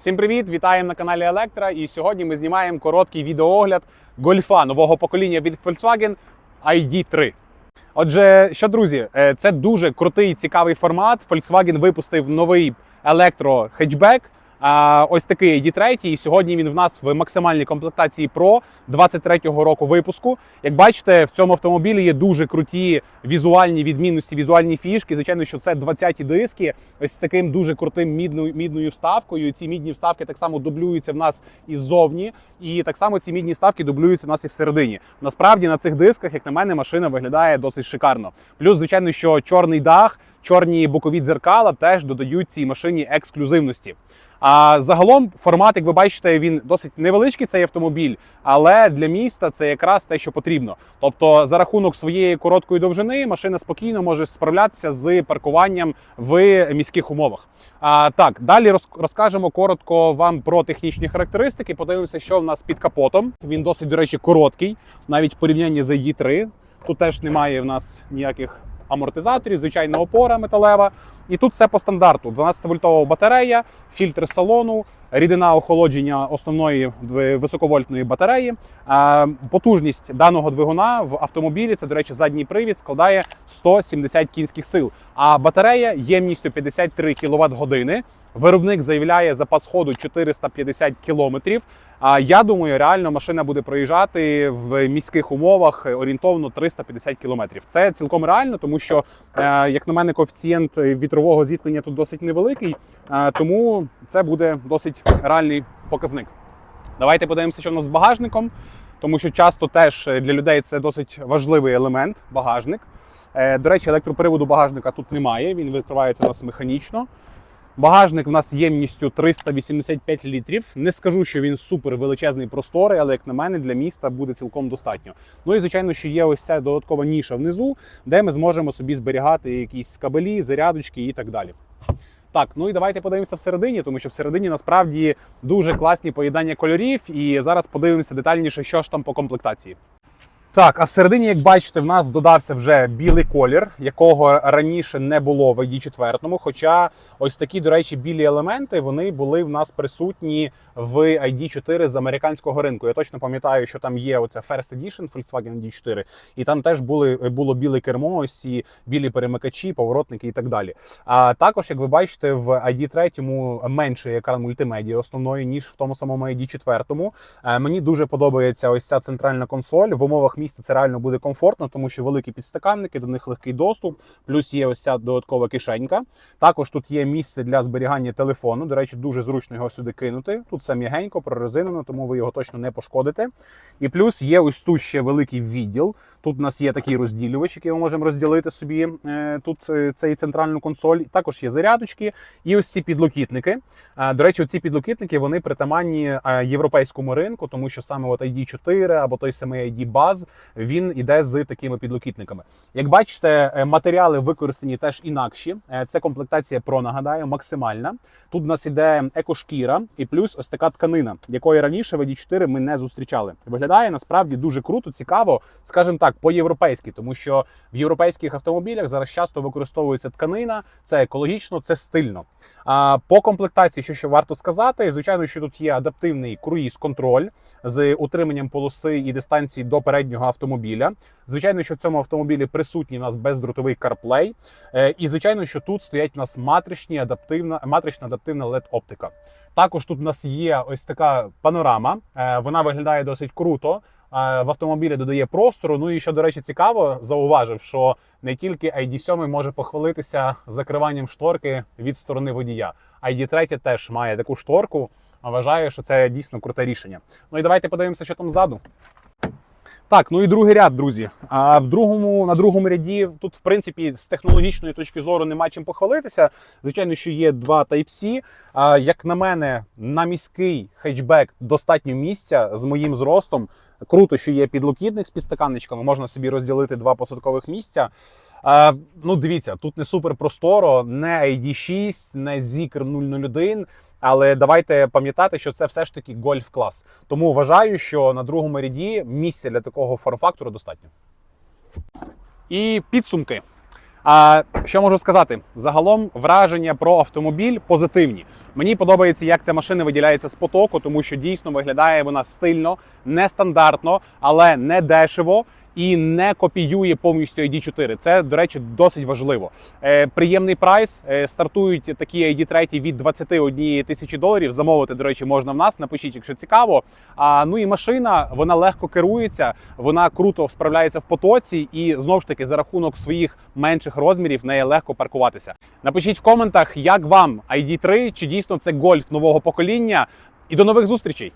Всім привіт! Вітаємо на каналі Електра. І сьогодні ми знімаємо короткий відеоогляд гольфа нового покоління від Volkswagen ID3. Отже, що друзі, е, це дуже крутий цікавий формат. Volkswagen випустив новий електро-хетчбек. Ось такий ID3, і сьогодні він в нас в максимальній комплектації Pro 23-го року випуску. Як бачите, в цьому автомобілі є дуже круті візуальні відмінності, візуальні фішки. Звичайно, що це 20-ті диски, ось з таким дуже крутим мідною, мідною вставкою. І ці мідні вставки так само дублюються в нас іззовні, і так само ці мідні вставки дублюються в нас і всередині. Насправді на цих дисках, як на мене, машина виглядає досить шикарно. Плюс, звичайно, що чорний дах, чорні бокові дзеркала теж додають цій машині ексклюзивності. А загалом формат, як ви бачите, він досить невеличкий цей автомобіль, але для міста це якраз те, що потрібно. Тобто, за рахунок своєї короткої довжини машина спокійно може справлятися з паркуванням в міських умовах. А, так, далі роз- розкажемо коротко вам про технічні характеристики. Подивимося, що в нас під капотом. Він досить, до речі, короткий, навіть в порівнянні з ID3. Тут теж немає в нас ніяких амортизаторів, звичайна опора металева. І тут все по стандарту: 12-вольтова батарея, фільтр салону, рідина охолодження основної високовольтної батареї. Потужність даного двигуна в автомобілі, це, до речі, задній привід, складає 170 кінських сил. А батарея ємністю 53 кВт години. Виробник заявляє запас ходу 450 кілометрів. А я думаю, реально машина буде проїжджати в міських умовах орієнтовно 350 кілометрів. Це цілком реально, тому що, е, як на мене, коефіцієнт вітрового зіткнення тут досить невеликий, е, тому це буде досить реальний показник. Давайте подивимося, що в нас з багажником, тому що часто теж для людей це досить важливий елемент багажник. Е, До речі, електроприводу багажника тут немає, він відкривається у нас механічно. Багажник в нас ємністю 385 літрів. Не скажу, що він супер величезний просторий, але як на мене, для міста буде цілком достатньо. Ну і звичайно, що є ось ця додаткова ніша внизу, де ми зможемо собі зберігати якісь кабелі, зарядочки і так далі. Так, ну і давайте подивимося всередині, тому що всередині насправді дуже класні поєднання кольорів. І зараз подивимося детальніше, що ж там по комплектації. Так, а всередині, як бачите, в нас додався вже білий колір, якого раніше не було в ID4. Хоча ось такі, до речі, білі елементи вони були в нас присутні в ID4 з американського ринку. Я точно пам'ятаю, що там є оце First Edition Volkswagen ID4, і там теж були було біле кермо, ось ці білі перемикачі, поворотники і так далі. А також, як ви бачите, в ID3 менший екран мультимедіа основної, ніж в тому самому ID4. Е, Мені дуже подобається ось ця центральна консоль. В умовах міста це реально буде комфортно, тому що великі підстаканники, до них легкий доступ. Плюс є ось ця додаткова кишенька. Також тут є місце для зберігання телефону. До речі, дуже зручно його сюди кинути. Тут все м'ягенько, прорезинено, тому ви його точно не пошкодите. І плюс є ось тут ще великий відділ. Тут у нас є такий розділювач, який ми можемо розділити собі е, тут е, цей центральну консоль. Також є зарядочки і ось ці підлокітники. До речі, ці підлокітники вони притаманні е, європейському ринку, тому що саме от ID4 або той самий ID Buzz, він іде з такими підлокітниками. Як бачите, е, матеріали використані теж інакші. Е, Це комплектація Pro, нагадаю, максимальна. Тут у нас іде екошкіра і плюс ось така тканина, якої раніше в ID4 ми не зустрічали. Виглядає насправді дуже круто, цікаво, скажімо так, по-європейськи, тому що в європейських автомобілях зараз часто використовується тканина, це екологічно, це стильно. А по комплектації, що ще варто сказати, звичайно, що тут є адаптивний круїз-контроль з утриманням полоси і дистанції до переднього автомобіля. Звичайно, що в цьому автомобілі присутній у нас бездротовий CarPlay. Е, І звичайно, що тут стоять у нас матричні адаптивна матрична адаптивна led оптика. Також тут у нас є ось така панорама. Е, Вона виглядає досить круто. Е, В автомобілі додає простору. Ну і що, до речі, цікаво, зауважив, що не тільки ID7 може похвалитися закриванням шторки від сторони водія. ID3 теж має таку шторку. Вважаю, що це дійсно круте рішення. Ну і давайте подивимося, що там ззаду. Так, ну і другий ряд, друзі. А в другому на другому ряді тут, в принципі, з технологічної точки зору нема чим похвалитися. Звичайно, що є два Type-C. А як на мене, на міський хетчбек достатньо місця з моїм зростом. Круто, що є підлокітник з підстаканничками, можна собі розділити два посадкових місця. А, ну, дивіться, тут не супер просторо, не ID6, не Zikr 001. Але давайте пам'ятати, що це все ж таки гольф-клас. Тому вважаю, що на другому ряді місця для такого форм-фактору достатньо. І підсумки. А що можу сказати? Загалом враження про автомобіль позитивні. Мені подобається, як ця машина виділяється з потоку, тому що дійсно виглядає вона стильно, нестандартно, але не дешево. І не копіює повністю ID4. Це, до речі, досить важливо. Е, приємний прайс. Е, стартують такі ID3 від 21 тисячі доларів. Замовити, до речі, можна в нас. Напишіть, якщо цікаво. А ну і машина вона легко керується, вона круто справляється в потоці, і знову ж таки за рахунок своїх менших розмірів в неї легко паркуватися. Напишіть в коментах, як вам ID3, чи дійсно це гольф нового покоління. І до нових зустрічей!